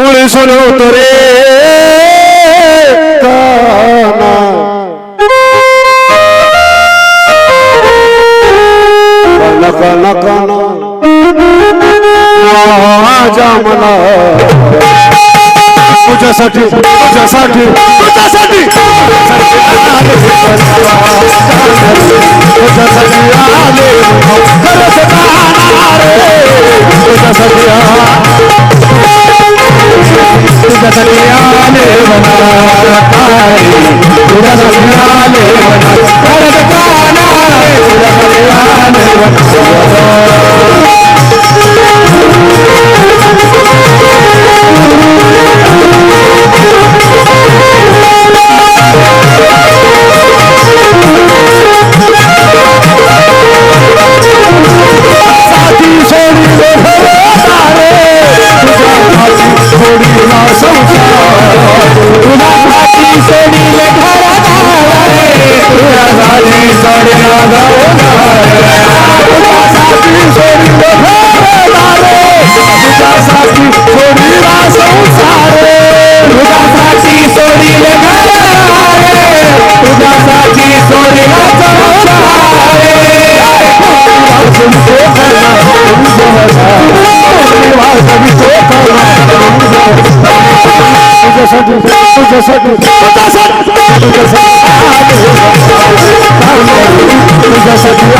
मुड़ सुनो तुरे काना काना काना जामना तुझ्यासाठी तुझ्यासाठी तुझ्यासाठी तुझ्यासाठी आले मी सारे गाणार आहे तुझ्यासाठी सोडी लेखा रे तुझ्यासाठी सोडी लेखा रे तुझ्यासाठी Thank you.